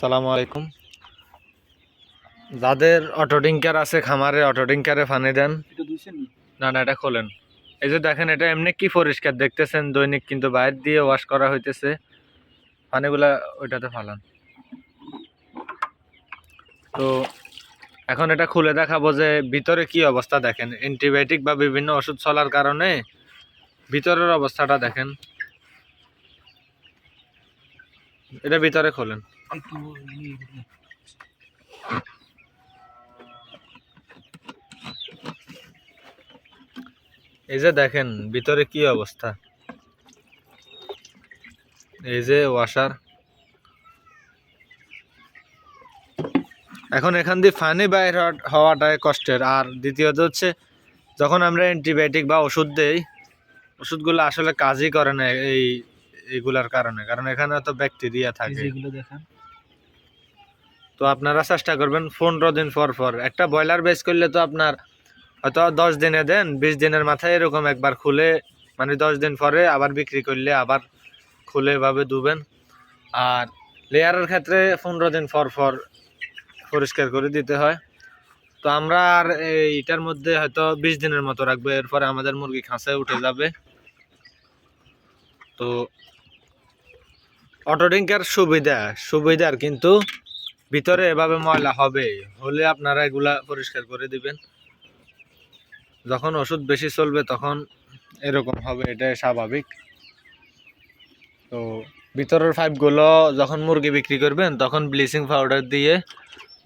সালামু আলাইকুম। যাদের অটো ডিঙ্কার আছে খামারে অটো ডিঙ্কারে পানি দেন। নি? না না এটা খোলেন। এই যে দেখেন এটা এমনি কি পরিষ্কার দেখতেছেন? দৈনিক কিন্তু বাইরে দিয়ে ওয়াশ করা হইতেছে। পানিগুলা ওইটাতে ফালান। তো এখন এটা খুলে দেখাবো যে ভিতরে কি অবস্থা দেখেন। অ্যান্টিবায়োটিক বা বিভিন্ন ওষুধ চলার কারণে ভিতরের অবস্থাটা দেখেন। এটা ভিতরে খোলেন। এই যে দেখেন ভিতরে কি অবস্থা? এই যে ওয়াশার এখন এখান দিয়ে ফানি বাইর হওয়া- হওয়াটাই কষ্টের। আর দ্বিতীয়ত হচ্ছে যখন আমরা অ্যান্টিবায়োটিক বা ওষুধ দেই ওষুধগুলো আসলে কাজই করে না এই এইগুলার কারণে। কারণ এখানে তো ব্যাকটেরিয়া থাকে। যেগুলো দেখেন। তো আপনারা চেষ্টা করবেন পনেরো দিন পর পর। একটা ব্রয়লার বেচ করলে তো আপনার হয়তো দশ দিনে দেন, বিশ দিনের মাথায় এরকম একবার খুলে মানে দশ দিন পরে আবার বিক্রি করলে আবার খুলে এভাবে দুবেন। আর লেয়ারের ক্ষেত্রে পনেরো দিন পর পর পরিষ্কার করে দিতে হয়। তো আমরা আর এইটার মধ্যে হয়তো বিশ দিনের মতো রাখব, এরপরে আমাদের মুরগি খাঁচায় উঠে যাবে। তো অটোডিঙ্কার সুবিধা, সুবিধার কিন্তু ভিতরে এভাবে ময়লা হবে, হলে আপনারা এগুলা পরিষ্কার করে দিবেন। যখন ওষুধ বেশি চলবে তখন এরকম হবে, এটাই স্বাভাবিক। তো ভিতরের পাইপগুলো যখন মুরগি বিক্রি করবেন, তখন ব্লিচিং পাউডার দিয়ে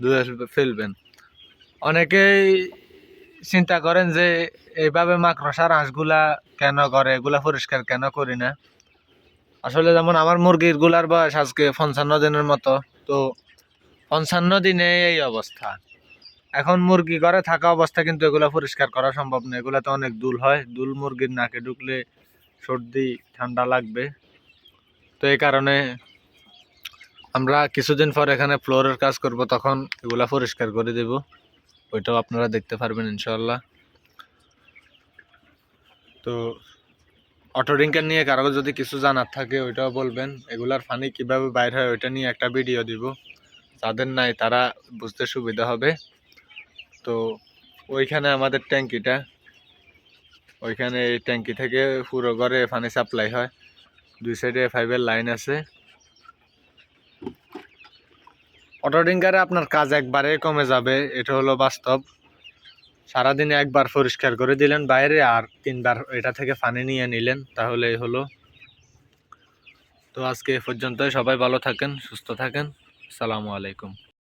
ধুয়ে ফেলবেন। অনেকেই চিন্তা করেন যে, এইভাবে মাকড়সার হাঁসগুলা কেন করে, এগুলা পরিষ্কার কেন করি না? আসলে যেমন আমার মুরগিরগুলার বয়স আজকে পঞ্চান্ন দিনের মতো, তো পঞ্চান্ন দিনে এই অবস্থা। এখন মুরগি ঘরে থাকা অবস্থা কিন্তু এগুলো পরিষ্কার করা সম্ভব না। এগুলাতে অনেক দুল হয়। দুল মুরগির নাকে ঢুকলে সর্দি, ঠান্ডা লাগবে। তো এই কারণে আমরা কিছুদিন পর এখানে ফ্লোরের কাজ করব, তখন এগুলা পরিষ্কার করে দেব। ওইটাও আপনারা দেখতে পারবেন ইনশাল্লাহ তো অটো ড্রিঙ্কার নিয়ে কারও যদি কিছু জানার থাকে, ওইটাও বলবেন। এগুলার ফানি কীভাবে বাইর হয়, ওইটা নিয়ে একটা ভিডিও দিব। যাদের নাই, তারা বুঝতে সুবিধা হবে। তো ওইখানে আমাদের ট্যাঙ্কিটা, ওইখানে এই ট্যাঙ্কি থেকে পুরো ঘরে পানি সাপ্লাই হয়। দুই সাইডে ফাইভের লাইন আছে। অটো ডিঙ্কারে আপনার কাজ একবারে কমে যাবে, এটা হলো বাস্তব। সারাদিনে একবার পরিষ্কার করে দিলেন বাইরে আর তিনবার এটা থেকে পানি নিয়ে নিলেন, তাহলেই হলো। তো আজকে এ পর্যন্তই, সবাই ভালো থাকেন, সুস্থ থাকেন। আসসালামু আলাইকুম।